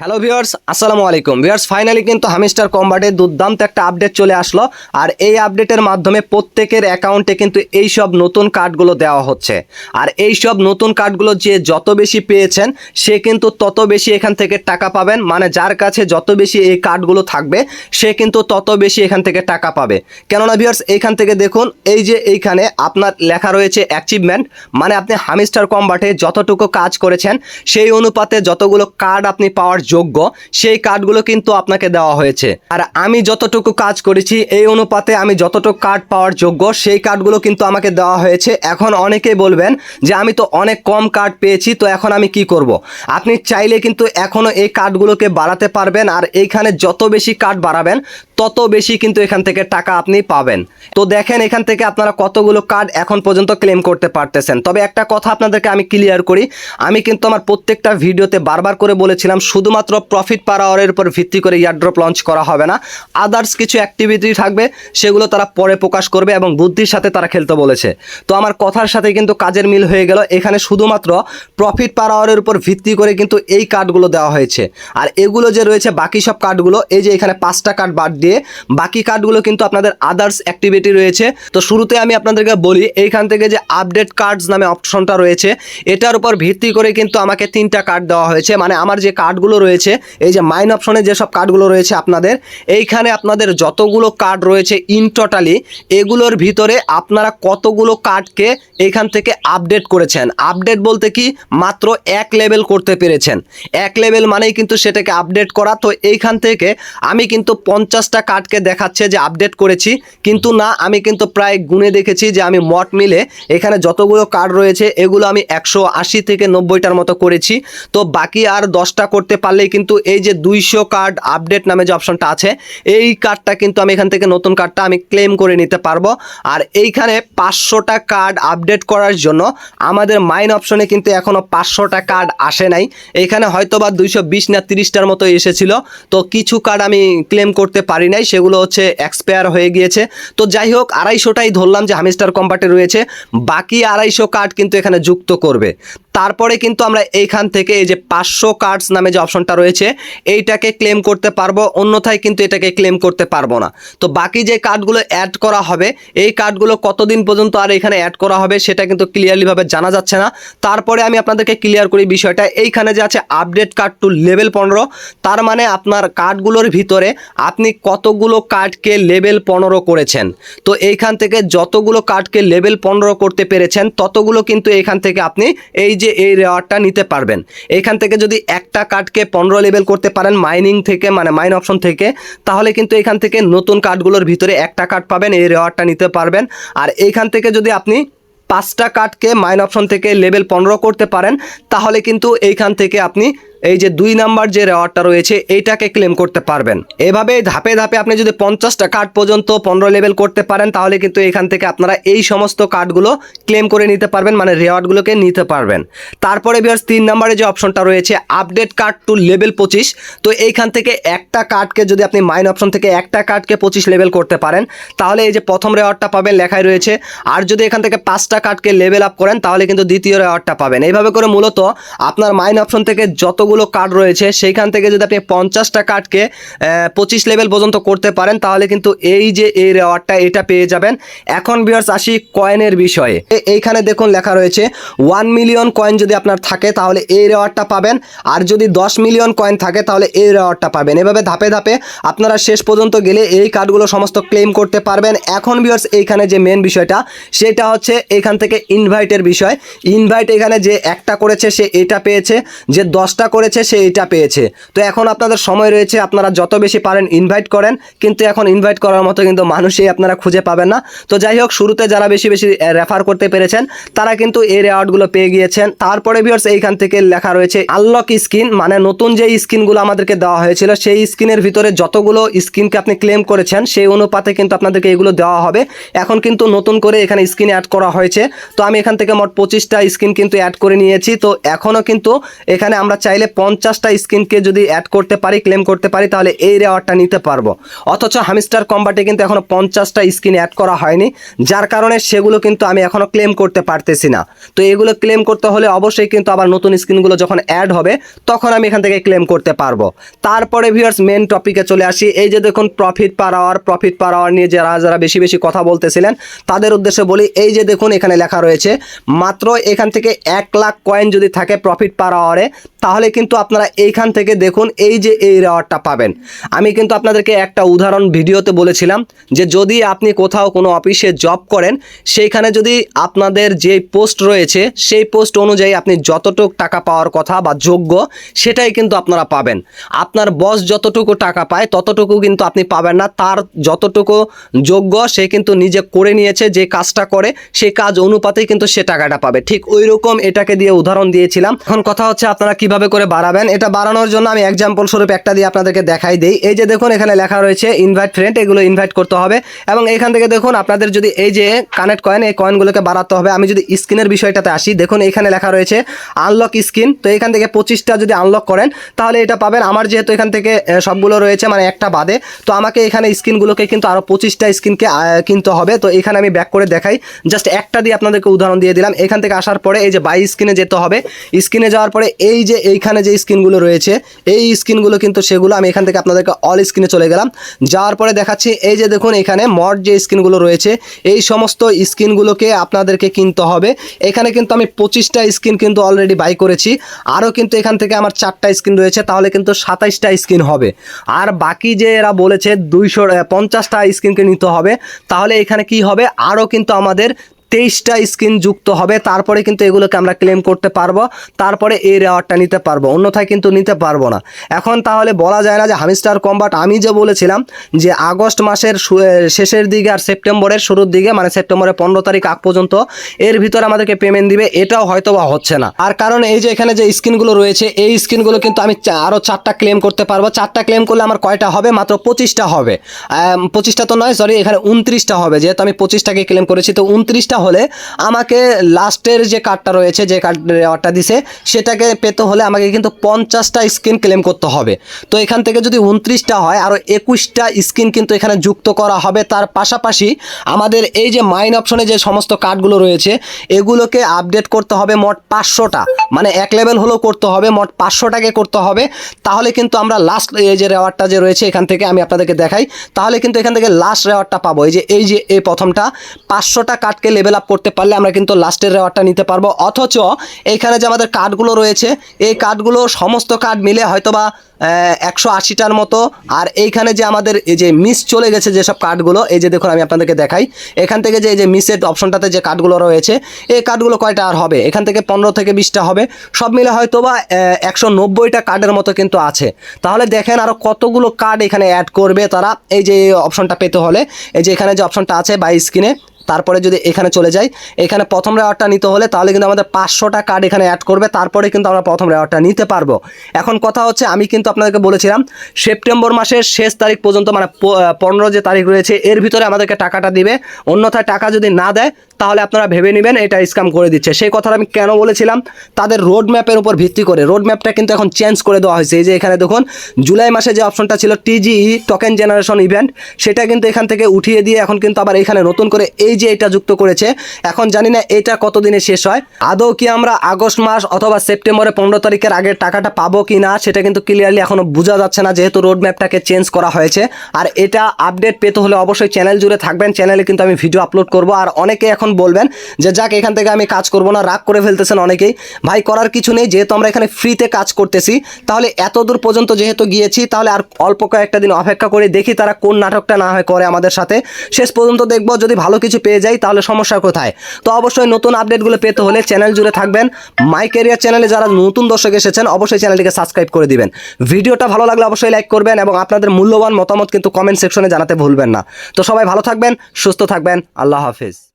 Hello viewers আসসালামু আলাইকুম viewers finally কিন্তু হামিস্টার কম্বাটে দুর্দান্ত একটা আপডেট চলে আসলো। আর এই আপডেটের মাধ্যমে প্রত্যেকের অ্যাকাউন্টে কিন্তু এই সব নতুন কার্ডগুলো দেওয়া হচ্ছে। আর এই সব নতুন কার্ডগুলো যে যত বেশি পেয়েছেন, সে কিন্তু তত বেশি এখান থেকে টাকা পাবেন। মানে যার কাছে যত বেশি এই কার্ডগুলো থাকবে, সে কিন্তু তত বেশি এখান থেকে টাকা পাবে। কেননা ভিউয়ার্স এইখান থেকে দেখুন, এই যে এইখানে আপনার লেখা রয়েছে অ্যাচিভমেন্ট মানে আপনি হামিস্টার কম্বাটে যতটুকু কাজ করেছেন, সেই অনুপাতে যতগুলো কার্ড আপনি পাওয়ার যোগ্য, সেই কার্ডগুলো কিন্তু আপনাকে দেওয়া হয়েছে। আর আমি যতটুকু কাজ করেছি, এই অনুপাতে আমি যতটুকু কার্ড পাওয়ার যোগ্য, সেই কার্ডগুলো কিন্তু আমাকে দেওয়া হয়েছে। এখন অনেকেই বলবেন যে, আমি তো অনেক কম কার্ড পেয়েছি, তো এখন আমি কি করব। আপনি চাইলে কিন্তু এখনও এই কার্ডগুলোকে বাড়াতে পারবেন। আর এইখানে যত বেশি কার্ড বাড়াবেন তত বেশি কিন্তু এখান থেকে টাকা আপনি পাবেন। তো দেখেন এখান থেকে আপনারা কতগুলো কার্ড এখন পর্যন্ত ক্লেম করতে পারতেছেন। তবে একটা কথা আপনাদেরকে আমি ক্লিয়ার করি, আমি কিন্তু আমার প্রত্যেকটা ভিডিওতে বারবার করে বলেছিলাম, শুধুমাত্র প্রফিট পার আওয়ারের উপর ভিত্তি করে ইয়ারড্রপ লঞ্চ করা হবে না। আদার্স কিছু অ্যাক্টিভিটি থাকবে, সেগুলো তারা পরে প্রকাশ করবে এবং বুদ্ধির সাথে তারা খেলতে বলেছে। তো আমার কথার সাথে কিন্তু কাজের মিল হয়ে গেল। এখানে শুধুমাত্র প্রফিট পার আওয়ারের উপর ভিত্তি করে কিন্তু এই কার্ডগুলো দেওয়া হয়েছে। আর এগুলো যে রয়েছে, বাকি সব কার্ডগুলো এই যে এখানে পাঁচটা কার্ড বাদ দিয়ে বাকি কার্ডগুলো কিন্তু আপনাদের আদার্স অ্যাক্টিভিটি রয়েছে। তো শুরুতে আমি আপনাদেরকে বলি, এইখান থেকে যে আপডেট কার্ডস নামে অপশনটা রয়েছে, এটার উপর ভিত্তি করে কিন্তু আমাকে তিনটা কার্ড দেওয়া হয়েছে। মানে আমার যে কার্ডগুলো রয়েছে, এই যে মাইন অপশনে যেসব কার্ডগুলো রয়েছে আপনাদের, এইখানে আপনাদের যতগুলো কার্ড রয়েছে ইন টোটালি এগুলোর ভিতরে আপনারা কতগুলো কার্ডকে এইখান থেকে আপডেট করেছেন। আপডেট বলতে কি, মাত্র এক লেভেল করতে পেরেছেন। এক লেভেল মানেই কিন্তু সেটাকে আপডেট করা। তো এইখান থেকে আমি কিন্তু পঞ্চাশটা কার্ডকে দেখাচ্ছে যে আপডেট করেছি। কিন্তু না, আমি কিন্তু প্রায় গুনে দেখেছি যে আমি মট মিলে এখানে যতগুলো কার্ড রয়েছে, এগুলো আমি একশো আশি থেকে নব্বইটার মতো করেছি। তো বাকি আর দশটা করতে পারলেই কিন্তু এই যে দুইশো কার্ড আপডেট নামে যে অপশনটা আছে, এই কার্ডটা কিন্তু আমি এখান থেকে নতুন কার্ডটা আমি ক্লেম করে নিতে পারব। আর এইখানে পাঁচশোটা কার্ড আপডেট করার জন্য আমাদের মাইন অপশনে কিন্তু এখনও পাঁচশোটা কার্ড আসে নাই। এখানে হয়তো বা দুইশো বিশ না তিরিশটার মতো এসেছিল। তো কিছু কার্ড আমি ক্লেম করতে পারি নাই, সেগুলো হচ্ছে এক্সপায়ার হয়ে গিয়েছে। তো যাই হোক আড়াইশোটাই ধরলাম যে হামিস্টার কম্পার্টে রয়েছে। বাকি আড়াইশো কার্ড কিন্তু এখানে যুক্ত করবে। তারপরে কিন্তু আমরা এইখান থেকে এই যে পাঁচশো কার্ডস নামে যে অপশনটা রয়েছে, এইটাকে ক্লেম করতে পারব, অন্যথায় কিন্তু এটাকে ক্লেম করতে পারব না। তো বাকি যে কার্ডগুলো অ্যাড করা হবে, এই কার্ডগুলো কতদিন পর্যন্ত আর এখানে অ্যাড করা হবে সেটা কিন্তু ক্লিয়ারলিভাবে জানা যাচ্ছে না। তারপরে আমি আপনাদেরকে ক্লিয়ার করি বিষয়টা, এইখানে যে আছে আপডেট কার্ড টু লেভেল পনেরো, তার মানে আপনার কার্ডগুলোর ভিতরে আপনি কতগুলো কার্ডকে লেভেল পনেরো করেছেন। তো এইখান থেকে যতগুলো কার্ডকে লেভেল পনেরো করতে পেরেছেন, ততগুলো কিন্তু এইখান থেকে আপনি এই যে এই রেওয়ার্ডটা নিতে পারবেন। এইখান থেকে যদি একটা কার্ডকে পনেরো লেভেল করতে পারেন মাইনিং থেকে মানে মাইন অপশন থেকে, তাহলে কিন্তু এখান থেকে নতুন কার্ডগুলোর ভিতরে একটা কার্ড পাবেন, এই রেওয়ার্ডটা নিতে পারবেন। আর এইখান থেকে যদি আপনি পাঁচটা কার্ডকে মাইন অপশন থেকে লেভেল পনেরো করতে পারেন, তাহলে কিন্তু এইখান থেকে আপনি এই যে দুই নাম্বার যে রেওয়ার্ডটা রয়েছে, এইটাকে ক্লেম করতে পারবেন। এভাবে ধাপে ধাপে আপনি যদি পঞ্চাশটা কার্ড পর্যন্ত পনেরো লেভেল করতে পারেন, তাহলে কিন্তু এখান থেকে আপনারা এই সমস্ত কার্ডগুলো ক্লেম করে নিতে পারবেন মানে রেওয়ার্ডগুলোকে নিতে পারবেন। তারপরে বিয়ার্স তিন নাম্বারে যে অপশনটা রয়েছে আপডেট কার্ড টু লেভেল পঁচিশ। তো এইখান থেকে একটা কার্ডকে যদি আপনি মাইন অপশন থেকে একটা কার্ডকে পঁচিশ লেভেল করতে পারেন, তাহলে এই যে প্রথম রেওয়ার্ডটা পাবেন লেখাই রয়েছে। আর যদি এখান থেকে পাঁচটা কার্ডকে লেভেল আপ করেন, তাহলে কিন্তু দ্বিতীয় রেওয়ার্ডটা পাবেন। এইভাবে করে মূলত আপনার মাইন অপশন থেকে যতগুলো কার্ড রয়েছে, সেইখান থেকে যদি আপনি পঞ্চাশটা কার্ডকে পঁচিশ লেভেল পর্যন্ত করতে পারেন, তাহলে কিন্তু এই যে এই রেওয়ার্ডটা এটা পেয়ে যাবেন। এখন বিয়ার্স আসি কয়েনের বিষয়ে। এইখানে দেখুন লেখা রয়েছে ওয়ান মিলিয়ন কয়েন যদি আপনার থাকে, তাহলে এই রেওয়ার্ডটা পাবেন। আর যদি দশ মিলিয়ন কয়েন থাকে, তাহলে এই রেওয়ার্ডটা পাবেন। এভাবে ধাপে ধাপে আপনারা শেষ পর্যন্ত গেলে এই কার্ডগুলো সমস্ত ক্লেম করতে পারবেন। এখন বিয়ার্স এইখানে যে মেন বিষয়টা, সেটা হচ্ছে এখান থেকে ইনভাইটের বিষয়। ইনভাইট এখানে যে একটা করেছে, সে এটা পেয়েছে। যে দশটা করেছে, সে এটা পেয়েছে। তো এখন আপনাদের সময় রয়েছে, আপনারা যত বেশি পারেন ইনভাইট করেন, কিন্তু এখন ইনভাইট করার মতো কিন্তু মানুষই আপনারা খুঁজে পাবেন না। তো যাই হোক, শুরুতে যারা বেশি বেশি রেফার করতে পেরেছেন, তারা কিন্তু এই রেওয়ার্ডগুলো পেয়ে গিয়েছেন। তারপরে ভিউয়ার্স এইখান থেকে লেখা রয়েছে আনলক স্কিন মানে নতুন যে স্কিনগুলো আমাদেরকে দেওয়া হয়েছিল, সেই স্কিনের ভিতরে যতগুলো স্কিনকে আপনি ক্লেম করেছেন, সেই অনুপাতে কিন্তু আপনাদেরকে এগুলো দেওয়া হবে। এখন কিন্তু নতুন করে এখানে স্কিন অ্যাড করা হয়েছে। তো আমি এখান থেকে মোট পঁচিশটা স্কিন কিন্তু অ্যাড করে নিয়েছি। তো এখনও কিন্তু এখানে আমরা চাইলে পঞ্চাশটা স্কিনকে যদি অ্যাড করতে পারি ক্লেম করতে পারি, তাহলে এই রেওয়ার্ডটা নিতে পারব। অথচ হামিস্টার কম্বাটে কিন্তু এখনও পঞ্চাশটা স্কিন অ্যাড করা হয়নি, যার কারণে সেগুলো কিন্তু আমি এখনও ক্লেম করতে পারতেছি না। তো এগুলো ক্লেম করতে হলে অবশ্যই কিন্তু আবার নতুন স্কিনগুলো যখন অ্যাড হবে, তখন আমি এখান থেকে ক্লেম করতে পারব। তারপরে ভিউয়ার্স মেন টপিকে চলে আসি। এই যে দেখুন profit per hour profit per hour নিয়ে যারা যারা বেশি বেশি কথা বলতেছিলেন, তাদের উদ্দেশ্যে বলি, এই যে দেখুন, এখানে লেখা রয়েছে, মাত্র এখান থেকে এক লাখ কয়েন যদি থাকে প্রফিট পার আওয়ারে তাহলে কিন্তু আপনারা এইখান থেকে দেখুন এই যে এই রেওয়ার্ডটা পাবেন। আমি কিন্তু আপনাদেরকে একটা উদাহরণ ভিডিওতে বলেছিলাম যে যদি আপনি কোথাও কোনো অফিসে জব করেন, সেইখানে যদি আপনাদের যে পোস্ট রয়েছে, সেই পোস্ট অনুযায়ী আপনি যতটুকু টাকা পাওয়ার কথা বা যোগ্য, সেটাই কিন্তু আপনারা পাবেন। আপনার বস যতটুকু টাকা পায়, ততটুকু কিন্তু আপনি পাবেন না। তার যতটুকু যোগ্য, সে কিন্তু নিজে করে নিয়েছে, যে কাজটা করে, সেই কাজ অনুপাতেই কিন্তু সে টাকাটা পাবে। ঠিক ওই রকম এটাকে দিয়ে উদাহরণ দিয়েছিলাম। এখন কথা হচ্ছে আপনারা কীভাবে করে বাড়াবেন, এটা বাড়ানোর জন্য আমি এক্সাম্পল স্বরূপ একটা দিয়ে আপনাদেরকে দেখাই দিই। এই যে দেখুন, এখানে লেখা রয়েছে ইনভাইট ফ্রেন্ড এগুলো ইনভাইট করতে হবে। এবং এখান থেকে দেখুন, আপনাদের যদি এই যে কানেক্ট কয়েন এই কয়েনগুলোকে বাড়াতে হবে, আমি যদি স্ক্রিনের বিষয়টাতে আসি, দেখুন এখানে লেখা রয়েছে আনলক স্ক্রিন তো এখান থেকে পঁচিশটা যদি আনলক করেন, তাহলে এটা পাবেন। আমার যেহেতু এখান থেকে সবগুলো রয়েছে মানে একটা বাদে, তো আমাকে এখানে স্ক্রিনগুলোকে কিন্তু আরও পঁচিশটা স্ক্রিনকে কিনতে হবে। তো এখানে আমি ব্যাক করে দেখাই। জাস্ট একটা দিয়ে আপনাদেরকে উদাহরণ দিয়ে দিলাম। এখান থেকে আসার পরে এই যে বাই স্ক্রিনে যেতে হবে। স্ক্রিনে যাওয়ার পরে এই যে এইখানে যে স্ক্রিনগুলো রয়েছে, এই স্ক্রিনগুলো কিন্তু সেগুলো আমি এখান থেকে আপনাদেরকে অল স্ক্রিনে চলে গেলাম। যাওয়ার পরে দেখাচ্ছি, এই যে দেখুন এখানে মড যে স্ক্রিনগুলো রয়েছে, এই সমস্ত স্ক্রিনগুলোকে আপনাদেরকে কিনতে হবে। এখানে কিন্তু আমি পঁচিশটা স্ক্রিন কিন্তু অলরেডি বাই করেছি। আরও কিন্তু এখান থেকে আমার চারটা স্ক্রিন রয়েছে, তাহলে কিন্তু সাতাইশটা স্ক্রিন হবে। আর বাকি যে এরা বলেছে, দুইশো পঞ্চাশটা স্ক্রিনকে নিতে হবে। তাহলে এখানে কি হবে? আরও কিন্তু আমাদের তেইশটা স্ক্রিন যুক্ত হবে, তারপরে কিন্তু এগুলোকে আমরা ক্লেম করতে পারব, তারপরে এই রেওয়ার্ডটা নিতে পারব, অন্যথায় কিন্তু নিতে পারব না। এখন তাহলে বলা যায় না যে হামিস্টার কম্বাট আমি যে বলেছিলাম যে আগস্ট মাসের শেষের দিকে আর সেপ্টেম্বরের শুরুর দিকে মানে সেপ্টেম্বরের পনেরো তারিখ আগ পর্যন্ত, এর ভিতরে আমাদেরকে পেমেন্ট দিবে, এটাও হয়তো বা হচ্ছে না। আর কারণ এই যে এখানে যে স্ক্রিনগুলো রয়েছে, এই স্ক্রিনগুলো কিন্তু আমি আরও চারটা ক্লেম করতে পারব। চারটা ক্লেম করলে আমার কয়টা হবে? মাত্র পঁচিশটা হবে। পঁচিশটা তো নয় সরি এখানে উনত্রিশটা হবে। যেহেতু আমি পঁচিশটাকে ক্লেম করেছি, তো উনত্রিশটা হলে আমাকে লাস্টের যে কার্ডটা রয়েছে, যে কার্ড রেওয়ার্ডটা দিছে, সেটাকে পেতে হলে আমাকে কিন্তু পঞ্চাশটা স্ক্রিন ক্লেম করতে হবে। তো এখান থেকে যদি উনত্রিশটা হয় আরও একুশটা স্ক্রিন কিন্তু এখানে যুক্ত করা হবে। তার পাশাপাশি আমাদের এই যে মাইন অপশনে যে সমস্ত কার্ডগুলো রয়েছে, এগুলোকে আপডেট করতে হবে মোট পাঁচশোটা। মানে এক লেভেল হলেও করতে হবে, মোট পাঁচশোটাকে করতে হবে। তাহলে কিন্তু আমরা লাস্ট এই যে রেওয়ার্ডটা যে রয়েছে, এখান থেকে আমি আপনাদেরকে দেখাই। তাহলে কিন্তু এখান থেকে লাস্ট রেওয়ার্ডটা পাবো। এই যে এই যে, এই প্রথমটা, পাঁচশোটা কার্ডকে লেভেল আপ করতে পারলে আমরা কিন্তু লাস্টের রেওয়ার্ডটা নিতে পারব। অথচ এইখানে যে আমাদের কার্ডগুলো রয়েছে, এই কার্ডগুলো সমস্ত কার্ড মিলে হয়তোবা একশো আশিটার মতো। আর এইখানে যে আমাদের এই যে মিস চলে গেছে যেসব কার্ডগুলো এই যে দেখুন আমি আপনাদেরকে দেখাই। এখান থেকে যে এই যে মিসের অপশনটাতে যে কার্ডগুলো রয়েছে, এই কার্ডগুলো কয়টা আর হবে? এখান থেকে পনেরো থেকে বিশটা হবে। সব মিলে হয়তো বা একশো নব্বইটা কার্ডের মতো কিন্তু আছে। তাহলে দেখেন আরও কতগুলো কার্ড এখানে অ্যাড করবে তারা। এই যে অপশনটা পেতে হলে, এই যে এখানে যে অপশনটা আছে বাই স্ক্রিনে তারপরে যদি এখানে চলে যাই, এখানে প্রথম রেওয়ারটা নিতে হলে তাহলে কিন্তু আমাদের পাঁচশোটা কার্ড এখানে অ্যাড করবে, তারপরে কিন্তু আমরা প্রথম রেওয়ারটা নিতে পারব। এখন কথা হচ্ছে, আমি কিন্তু আপনাদেরকে বলেছিলাম, সেপ্টেম্বর মাসের শেষ তারিখ পর্যন্ত মানে পনেরো যে তারিখ রয়েছে, এর ভিতরে আমাদেরকে টাকাটা দিবে। অন্যথায় টাকা যদি না দেয় তাহলে আপনারা ভেবে নেবেন, এটা স্ক্যাম করে দিচ্ছে। সেই কথাটা আমি কেন বলেছিলাম? তাদের রোড ম্যাপের উপর ভিত্তি করে। রোড ম্যাপটা কিন্তু এখন চেঞ্জ করে দেওয়া হয়েছে। এই যে এখানে দেখুন, জুলাই মাসে যে অপশনটা ছিল টিজিই টোকেন জেনারেশন ইভেন্ট সেটা কিন্তু এখান থেকে উঠিয়ে দিয়ে এখন কিন্তু আবার এখানে নতুন করে এই যে এটা যুক্ত করেছে, এখন জানি না এটা কতদিনে শেষ হয়। আদৌ কি আমরা আগস্ট মাস অথবা সেপ্টেম্বরের পনেরো তারিখের আগের টাকাটা পাবো কি না সেটা কিন্তু ক্লিয়ারলি এখনও বোঝা যাচ্ছে না, যেহেতু রোড ম্যাপটাকে চেঞ্জ করা হয়েছে। আর এটা আপডেট পেতে হলে অবশ্যই চ্যানেল জুড়ে থাকবেন। চ্যানেলে কিন্তু আমি ভিডিও আপলোড করব। আর অনেকে এখন বলবেন যে, যাক, এখান থেকে আমি কাজ করব না, রাগ করে ফেলতেছেন অনেকেই। ভাই, করার কিছু নেই, যেহেতু আমরা এখানে ফ্রিতে কাজ করতেছি, তাহলে এত দূর পর্যন্ত যেহেতু গিয়েছি, তাহলে আর অল্প কয়েকটা দিন অপেক্ষা করে দেখি তারা কোন নাটকটা না হয় করে আমাদের সাথে। শেষ পর্যন্ত দেখব, যদি ভালো কিছু পেয়ে যাই, তাহলে সমস্যা কোথায়? তো অবশ্যই নতুন আপডেটগুলো পেতে হলে চ্যানেল জুড়ে থাকবেন। মাই ক্যারিয়ার চ্যানেলে যারা নতুন দর্শক এসেছেন, অবশ্যই চ্যানেলটিকে সাবস্ক্রাইব করে দিবেন। ভিডিওটা ভালো লাগলে অবশ্যই লাইক করবেন এবং আপনাদের মূল্যবান মতামত কিন্তু কমেন্ট সেকশনে জানাতে ভুলবেন না। তো সবাই ভালো থাকবেন, সুস্থ থাকবেন, আল্লাহ হাফিজ।